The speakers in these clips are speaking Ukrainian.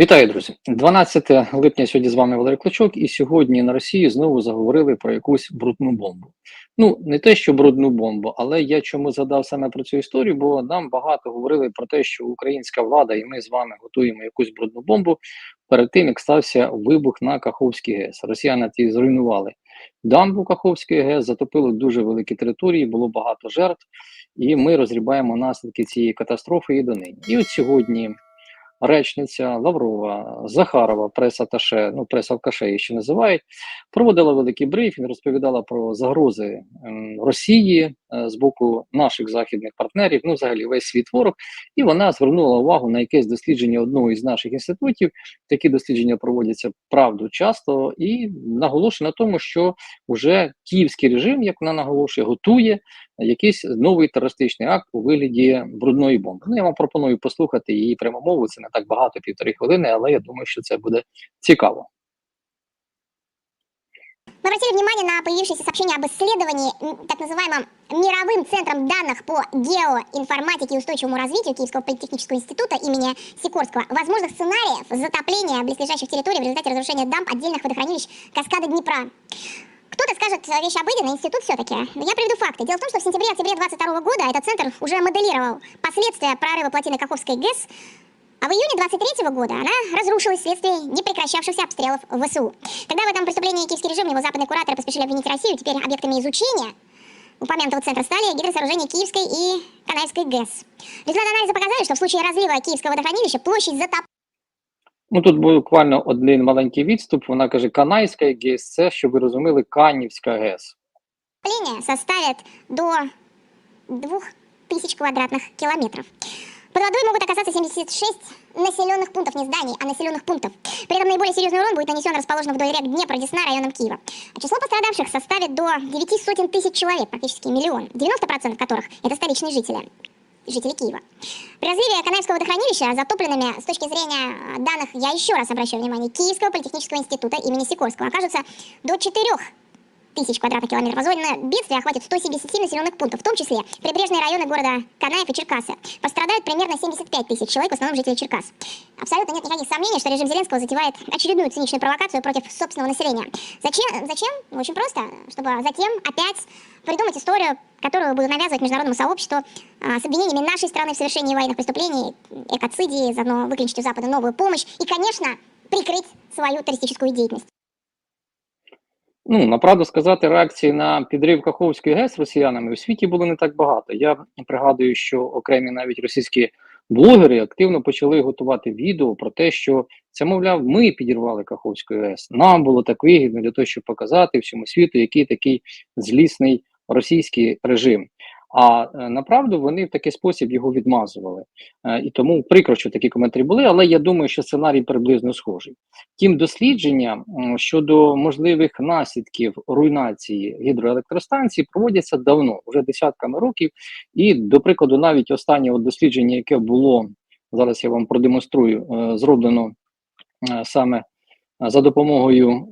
Вітаю, друзі! 12 липня сьогодні з вами Валерій Клочок, і сьогодні на Росії знову заговорили про якусь брудну бомбу. Ну, не те, що брудну бомбу, але я чому згадав саме про цю історію, бо нам багато говорили про те, що українська влада і ми з вами готуємо якусь брудну бомбу перед тим, як стався вибух на Каховський ГЕС. Росіяни ті зруйнували дамбу Каховської ГЕС, затопили дуже великі території, було багато жертв, і ми розрібаємо наслідки цієї катастрофи і донині. І от сьогодні речниця Лаврова, Захарова, прес-аташе, ну прес-алкаше її ще називають, проводила великий брифінг, розповідала про загрози ем, Росії е, з боку наших західних партнерів, ну взагалі весь світ ворог, і вона звернула увагу на якесь дослідження одного із наших інститутів. Такі дослідження проводяться правду часто, і наголошує на тому, що вже київський режим, як вона наголошує, готує якийсь новий терористичний акт у вигляді брудної бомби. Ну я вам пропоную послухати її прямомову. Це не так багато, півтори хвилини, але я думаю, що це буде цікаво. Мы обратили внимание на появившееся сообщение об исследовании м, так называемым мировым центром данных по геоинформатике и устойчивому развитию Киевского политехнического института имени Сикорского возможных сценариев затопления близлежащих территорий в результате разрушения дамб отдельных водохранилищ каскада Днепра. Кто-то скажет э, вещь обыденная, институт все-таки. Я приведу факты. Дело в том, что в сентябре-октябре 22 года этот центр уже моделировал последствия прорыва плотины Каховской ГЭС а в июне 23 года она разрушилась вследствие непрекращавшихся обстрелов ВСУ. Тогда в этом преступлении киевский режим его западные кураторы поспешили обвинить Россию. Теперь объектами изучения упомянутого центра стали гидросооружения Киевской и Канайской ГЭС. Результаты анализа показали, что в случае разлива Киевского водохранилища площадь затопления Ну тут буквально один маленький відступ. Вона каже: Канайська ГЕС, це щоб ви розуміли, Канівська ГЕС. составит до 2000 квадратных километров. Под водой могут оказаться 76 населенных пунктов, не зданий, а населенных пунктов. При этом наиболее серьезный урон будет нанесен расположенным вдоль рек Днепр, Десна, районом Киева. А число пострадавших составит до 9 сотен тысяч человек, практически миллион, 90% которых это столичные жители жители Киева. При разливе Канаевского водохранилища затопленными, с точки зрения э, данных, я еще раз обращаю внимание, Киевского политехнического института имени Сикорского, окажутся до 4 тысяч квадратных километров. Возводенное бедствие охватит 177 населенных пунктов, в том числе прибрежные районы города Канаев и Черкасы. Пострадают примерно 75 тысяч человек, в основном жители Черкас. Абсолютно нет никаких сомнений, что режим Зеленского затевает очередную циничную провокацию против собственного населения. Зачем? Зачем? Очень просто, чтобы затем опять придумать историю, которую будут навязывать международному сообществу а, с обвинениями нашей страны в совершении военных преступлений, экоцидии, заодно выклинчить у Запада новую помощь и, конечно, прикрыть свою террористическую деятельность. Ну, направду сказати, реакції на підрив Каховської ГЕС росіянами у світі було не так багато. Я пригадую, що окремі навіть російські блогери активно почали готувати відео про те, що це, мовляв, ми підірвали Каховську ГЕС. Нам було так вигідно для того, щоб показати всьому світу, який такий злісний російський режим. А е, направду вони в такий спосіб його відмазували. Е, і тому прикро, що такі коментарі були, але я думаю, що сценарій приблизно схожий. Тім дослідження щодо можливих наслідків руйнації гідроелектростанцій проводяться давно, вже десятками років. І, до прикладу, навіть останнє дослідження, яке було зараз, я вам продемонструю, е, зроблено саме за допомогою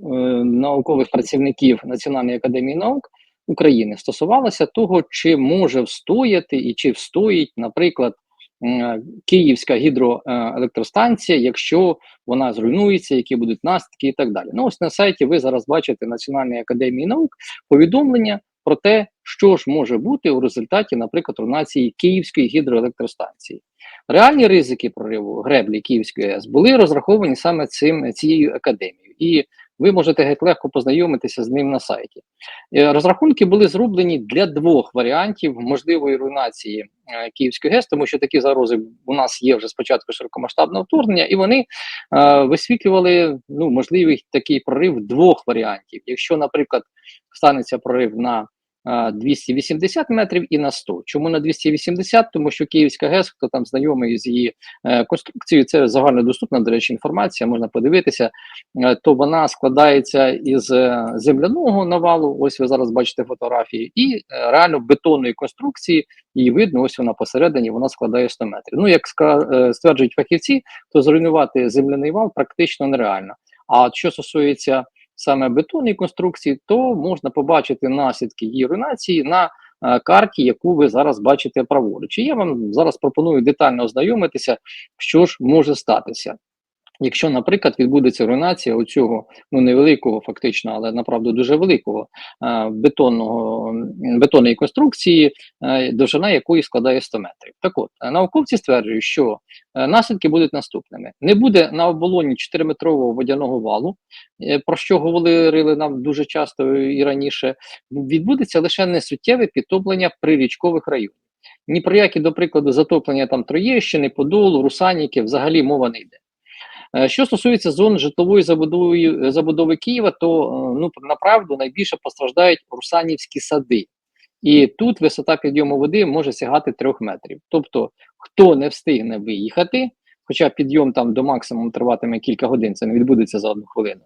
наукових працівників Національної академії наук. України стосувалося того, чи може встояти і чи встоїть, наприклад, Київська гідроелектростанція, якщо вона зруйнується, які будуть наслідки і так далі. Ну ось на сайті ви зараз бачите Національної академії наук повідомлення про те, що ж може бути у результаті, наприклад, руйнації Київської гідроелектростанції. Реальні ризики прориву греблі Київської АЕС були розраховані саме цим цією академією. І ви можете геть легко познайомитися з ним на сайті. Е, Розрахунки були зроблені для двох варіантів можливої руйнації е, Київської ГЕС, тому що такі загрози у нас є вже спочатку широкомасштабного вторгнення, і вони е, висвітлювали ну, можливий такий прорив двох варіантів. Якщо, наприклад, станеться прорив на 280 метрів і на 100. Чому на 280? Тому що Київська ГЕС, хто там знайомий з її е, конструкцією, це загальнодоступна, до речі, інформація, можна подивитися, е, то вона складається із е, земляного навалу. Ось ви зараз бачите фотографії, і реально бетонної конструкції. Її видно, ось вона посередині, вона складає 100 метрів. Ну, як стверджують фахівці, то зруйнувати земляний вал практично нереально. А що стосується саме бетонні конструкції, то можна побачити наслідки її руйнації на е, карті, яку ви зараз бачите праворуч. І я вам зараз пропоную детально ознайомитися, що ж може статися. Якщо, наприклад, відбудеться руйнація оцього ну невеликого, фактично, але направду дуже великого е, бетонного бетонної конструкції, е, довжина якої складає 100 метрів. Так от е, науковці стверджують, що наслідки будуть наступними: не буде на оболоні 4-метрового водяного валу, про що говорили нам дуже часто і раніше. Відбудеться лише несуттєве підтоплення прирічкових районів. Ні про які, до прикладу, затоплення там Троєщини, Подолу, Русаніки взагалі мова не йде. Е, Що стосується зон житлової забудови, забудови Києва, то е, ну направду найбільше постраждають русанівські сади, і тут висота підйому води може сягати трьох метрів. Тобто, хто не встигне виїхати, хоча підйом там до максимуму триватиме кілька годин, це не відбудеться за одну хвилину.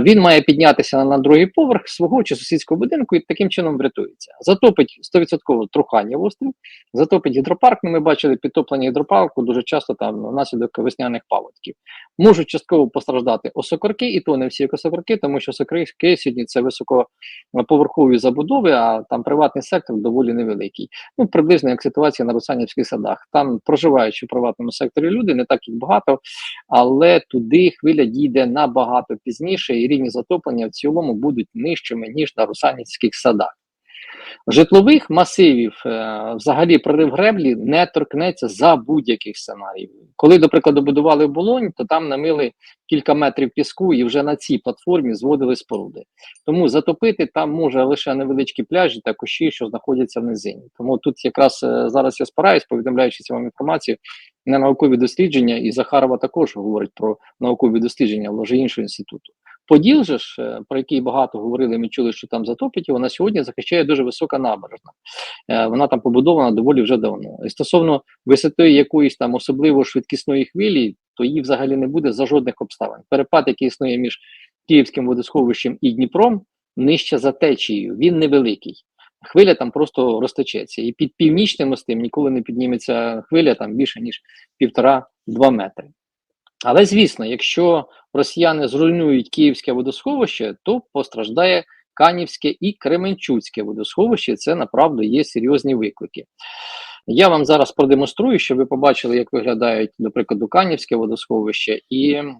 Він має піднятися на другий поверх свого чи сусідського будинку і таким чином врятується. Затопить 100% трухання в острів, затопить гідропарк. Ну, ми бачили підтоплення гідропарку дуже часто там внаслідок весняних паводків. Можуть частково постраждати осокорки, і то не всі осокорки, тому що осокорки сьогодні це високоповерхові забудови, а там приватний сектор доволі невеликий. Ну, приблизно як ситуація на Русанівських садах. Там проживаючи в приватному секторі люди, не так їх багато, але туди хвиля дійде набагато пізніше, і рівні затоплення в цілому будуть нижчими, ніж на Русанівських садах. Житлових масивів, е, взагалі, прорив греблі не торкнеться за будь-яких сценаріїв. Коли, до прикладу, будували Болонь, то там намили кілька метрів піску і вже на цій платформі зводили споруди. Тому затопити там може лише невеличкі пляжі та кущі, що знаходяться в низині. Тому тут якраз е, зараз я спираюсь, повідомляючи цю вам інформацію, на наукові дослідження, і Захарова також говорить про наукові дослідження, але вже іншого інституту. Поділ же ж, е, про який багато говорили, ми чули, що там затопить, його на сьогодні захищає дуже висока набережна. Е, Вона там побудована доволі вже давно. І стосовно висоти якоїсь там особливо швидкісної хвилі, то її взагалі не буде за жодних обставин. Перепад, який існує між Київським водосховищем і Дніпром, нижче за течією, він невеликий. Хвиля там просто розтечеться. І під північним мостом ніколи не підніметься хвиля там більше, ніж півтора-два метри. Але звісно, якщо росіяни зруйнують Київське водосховище, то постраждає Канівське і Кременчуцьке водосховище. Це направду є серйозні виклики. Я вам зараз продемонструю, щоб ви побачили, як виглядають, до прикладу, Канівське водосховище, і е,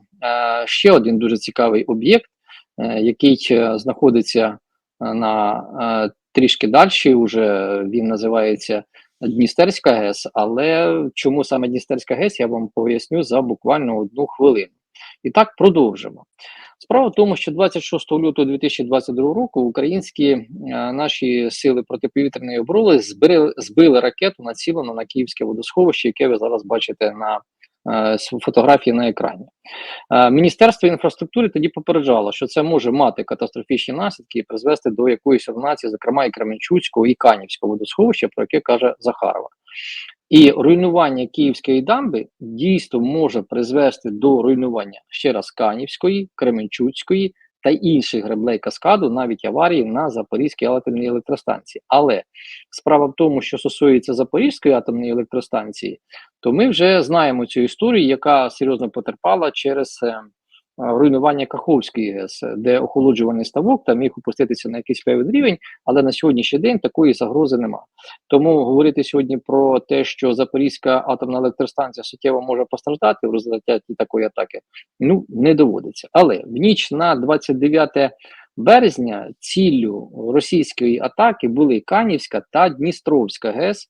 ще один дуже цікавий об'єкт, е, який е, знаходиться е, на е, трішки далі. Уже він називається Дністерська ГЕС. Але чому саме Дністерська ГЕС, я вам поясню за буквально одну хвилину. І так продовжимо. Справа в тому, що 26 лютого 2022 року українські е, наші сили протиповітряної оборони збили, збили ракету, націлену на Київське водосховище, яке ви зараз бачите на фотографії на екрані. Е, Міністерство інфраструктури тоді попереджало, що це може мати катастрофічні наслідки і призвести до якоїсь руйнації, зокрема і Кременчуцького, і Канівського водосховища, про яке каже Захарова. І руйнування Київської дамби дійсно може призвести до руйнування ще раз Канівської, Кременчуцької та інших греблей каскаду, навіть аварії на Запорізькій атомній електростанції. Але справа в тому, що стосується Запорізької атомної електростанції, то ми вже знаємо цю історію, яка серйозно потерпала через е, руйнування Каховської ГЕС, де охолоджувальний ставок там міг опуститися на якийсь певний рівень, але на сьогоднішній день такої загрози немає. Тому говорити сьогодні про те, що Запорізька атомна електростанція суттєво може постраждати в результаті такої атаки, ну не доводиться. Але в ніч на 29 березня ціллю російської атаки були Канівська та Дністровська ГЕС.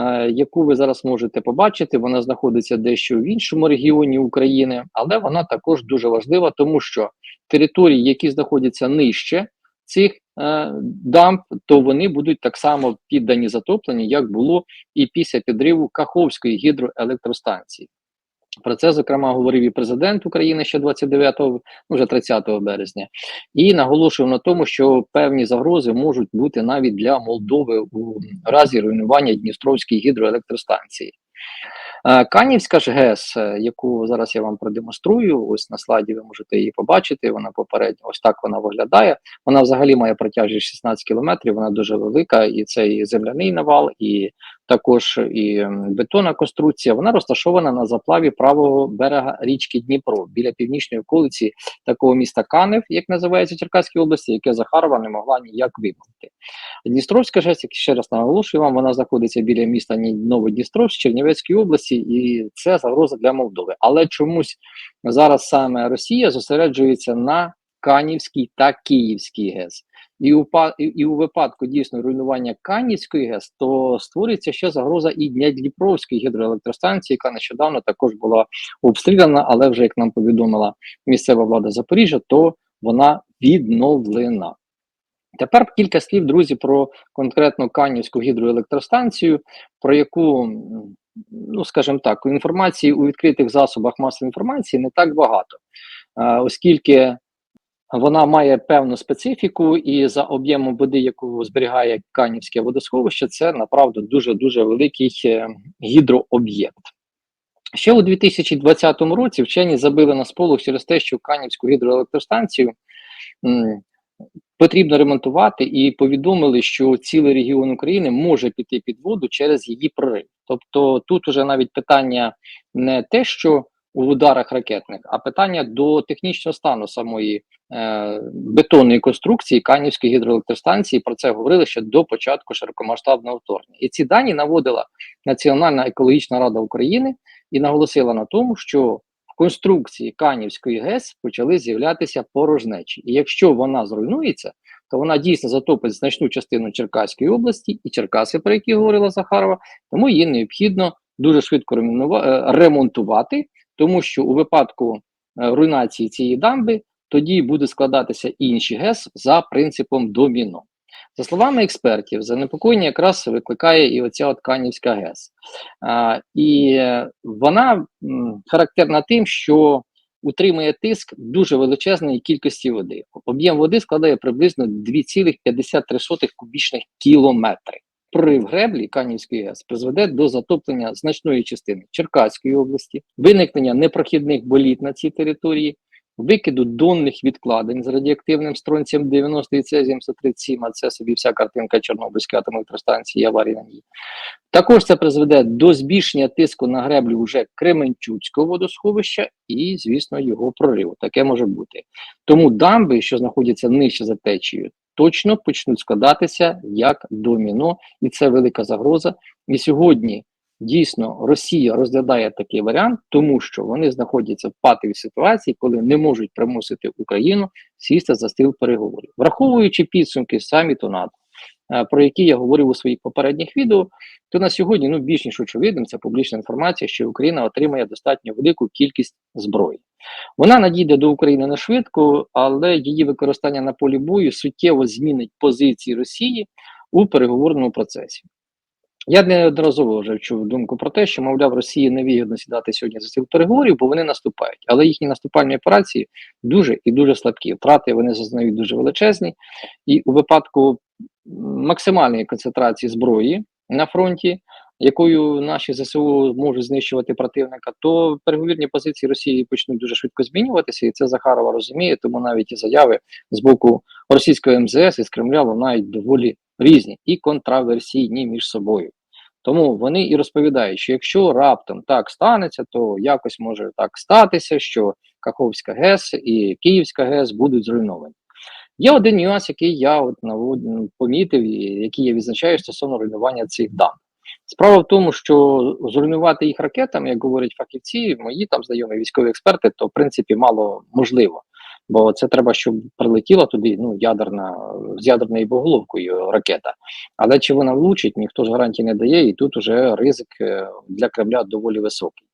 Е, Яку ви зараз можете побачити, вона знаходиться дещо в іншому регіоні України, але вона також дуже важлива, тому що території, які знаходяться нижче цих е, дамб, то вони будуть так само піддані затопленню, як було і після підриву Каховської гідроелектростанції. Про це зокрема говорив і президент України ще 29, ну вже 30 березня, і наголошував на тому, що певні загрози можуть бути навіть для Молдови у разі руйнування Дністровської гідроелектростанції. Е, Канівська ж ГЕС, е, яку зараз я вам продемонструю, ось на слайді ви можете її побачити. Вона попередньо ось так вона виглядає. Вона взагалі має протяжність 16 кілометрів. Вона дуже велика, і це і земляний навал, і також і бетонна конструкція. Вона розташована на заплаві правого берега річки Дніпро біля північної околиці такого міста Канев, як називається Черкаській області, яке Захарова не могла ніяк вимовити. Дністровська ЖЕС, як ще раз наголошую вам, вона знаходиться біля міста Ні- Новодністровськ Чернівецької області. Білорусі, і це загроза для Молдови. Але чомусь зараз саме Росія зосереджується на Канівський та Київський ГЕС. І у, і- у випадку дійсно руйнування Канівської ГЕС, то створюється ще загроза і Дніпровської гідроелектростанції, яка нещодавно також була обстріляна, але вже як нам повідомила місцева влада Запоріжжя, то вона відновлена. Тепер кілька слів, друзі, про конкретно Канівську гідроелектростанцію, про яку, ну скажімо так, інформації у відкритих засобах масової інформації не так багато, е, оскільки вона має певну специфіку, і за об'ємом води, яку зберігає Канівське водосховище, це направду дуже дуже великий е, гідрооб'єкт. Ще у 2020 році вчені забили на сполох через те, що Канівську гідроелектростанцію потрібно ремонтувати, і повідомили, що цілий регіон України може піти під воду через її прорив. Тобто тут уже навіть питання не те, що у ударах ракетних, а питання до технічного стану самої е, бетонної конструкції Канівської гідроелектростанції. Про це говорили ще до початку широкомасштабного вторгнення. І ці дані наводила Національна екологічна рада України і наголосила на тому, що конструкції Канівської ГЕС почали з'являтися порожнечі. І якщо вона зруйнується, то вона дійсно затопить значну частину Черкаської області і Черкаси, про які говорила Захарова, тому її необхідно дуже швидко е, ремонтувати, тому що у випадку е, руйнації цієї дамби тоді буде складатися інші ГЕС за принципом доміно. За словами експертів, занепокоєння якраз викликає і оця от Канівська ГЕС. А, і вона м, характерна тим, що утримує тиск дуже величезної кількості води. Об'єм води складає приблизно 2,53 кубічних кілометри. Прорив греблі Канівської ГЕС призведе до затоплення значної частини Черкаської області, виникнення непрохідних боліт на цій території, викиду донних відкладень з радіоактивним стронцієм 90 і цезієм 137, а це собі вся картинка Чорнобильської атомної електростанції аварії на ній. Також це призведе до збільшення тиску на греблю вже Кременчуцького водосховища і, звісно, його прориву. Таке може бути. Тому дамби, що знаходяться нижче за течією, точно почнуть складатися як доміно, і це велика загроза. І сьогодні дійсно Росія розглядає такий варіант, тому що вони знаходяться в патовій ситуації, коли не можуть примусити Україну сісти за стіл переговорів, враховуючи підсумки саміту НАТО. е, Про які я говорив у своїх попередніх відео, то на сьогодні ну більш ніж очевидним, це публічна інформація, що Україна отримає достатньо велику кількість зброї. Вона надійде до України не швидко, але її використання на полі бою суттєво змінить позиції Росії у переговорному процесі. Я неодноразово вже чув думку про те, що, мовляв, Росії невигідно сідати сьогодні за стіл переговорів, бо вони наступають. Але їхні наступальні операції дуже і дуже слабкі. Втрати вони зазнають дуже величезні, і у випадку максимальної концентрації зброї на фронті, якою наші ЗСУ можуть знищувати противника, то переговірні позиції Росії почнуть дуже швидко змінюватися, і це Захарова розуміє. Тому навіть і заяви з боку російської МЗС і з Кремля лунають доволі різні і контраверсійні між собою. Тому вони і розповідають, що якщо раптом так станеться, то якось може так статися, що Каховська ГЕС і Київська ГЕС будуть зруйновані. Є один нюанс, який я от навод... помітив, який я відзначаю стосовно руйнування цих дамб. Справа в тому, що зруйнувати їх ракетами, як говорять фахівці, мої там знайомі військові експерти, то в принципі мало можливо. Бо це треба, щоб прилетіла туди ну, ядерна з ядерною боголовкою ракета. Але чи вона влучить, ніхто ж гарантії не дає, і тут уже ризик е, для Кремля доволі високий.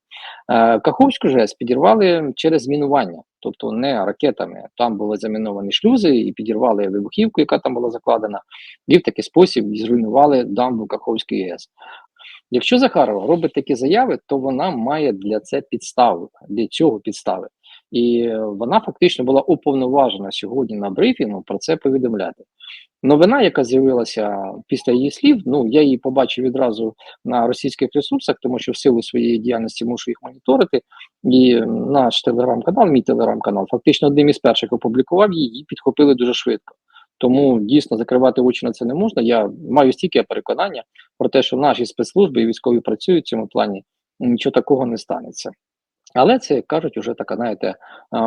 Е, Каховську ЖЕС підірвали через мінування, тобто не ракетами. Там були заміновані шлюзи і підірвали вибухівку, яка там була закладена, і в такий спосіб зруйнували дамбу Каховської ГЕС. Якщо Захарова робить такі заяви, то вона має для це підставу, для цього підстави. І вона фактично була уповноважена сьогодні на брифінгу про це повідомляти. Новина, яка з'явилася після її слів, ну я її побачив відразу на російських ресурсах, тому що в силу своєї діяльності мушу їх моніторити. І наш телеграм-канал, мій телеграм-канал, фактично одним із перших опублікував її, її підхопили дуже швидко. Тому дійсно закривати очі на це не можна. Я маю стільки переконання про те, що наші спецслужби і військові працюють в цьому плані, нічого такого не станеться. Але це як кажуть, уже така, знаєте, е,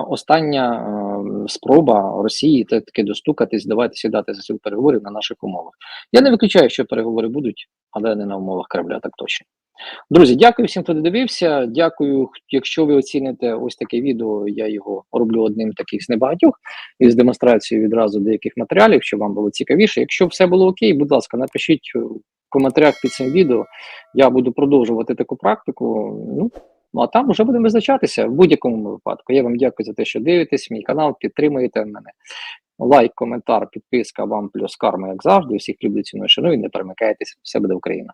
остання е, спроба Росії та таки достукатись, давайте сідати за стіл переговорів на наших умовах. Я не виключаю, що переговори будуть, але не на умовах Кремля, так точно. Друзі, дякую всім, хто додивився. Дякую, якщо ви оціните ось таке відео. Я його роблю одним таких з небагатьох із демонстрацією відразу деяких матеріалів, щоб вам було цікавіше. Якщо все було окей, будь ласка, напишіть в коментарях під цим відео. Я буду продовжувати таку практику. Ну а там вже будемо визначатися в будь-якому випадку. Я вам дякую за те, що дивитесь. Мій канал, підтримуєте мене. Лайк, коментар, підписка вам плюс карма, як завжди. Всіх люблю ціну шану і Не перемикайтесь. Все буде Україна.